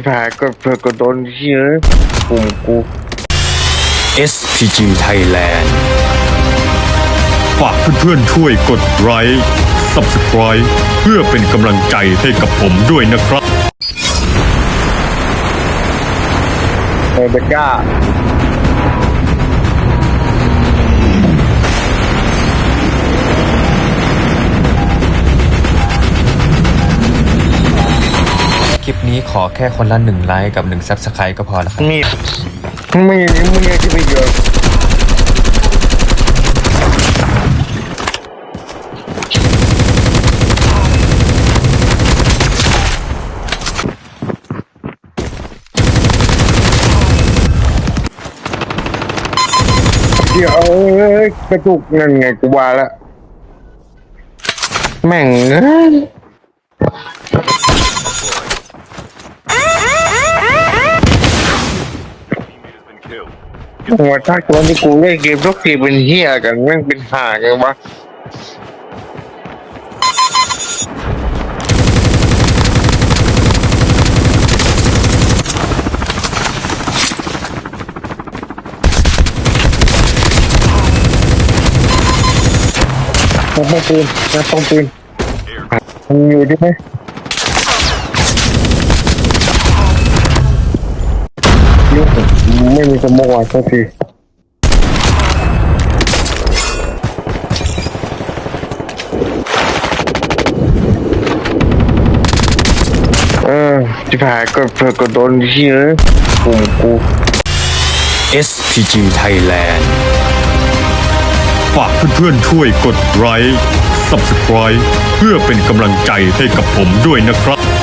ที่ผ่านก็เพื่อกดโดนเชื่อกลุ่มกู SPG Thailand ฝากเพื่อนๆช่วยกดไลค์ Subscribe เพื่อเป็นกำลังใจให้กับผมด้วยนะครับ เอเบก้า ลิปนี้ขอแค่คนละหนึ่งไลค์กับหนึ่งซับสไครต์ก็พอแล้วครับ มีไม่มึงยังจะไปเยอะเดี๋ยวเอ้ยกระตุกนั่นไงกูว่าแล้วแม่ง เอ้ยหัวทักตอนที่กูเล่นเกมทุกทีเป็นเฮียกันแม่งเป็นห่ากันวะต้องปืนต้องปืนมึงอยู่ใช่ไหมยุ่ง ไม่มีสมองสักทีเออจะผ่านก็เพื่อกดโดนเชื่อกลุ่มกู SPG Thailand ฝากเพื่อนๆช่วยกดไลค์ Subscribe เพื่อเป็นกำลังใจให้กับผมด้วยนะครับ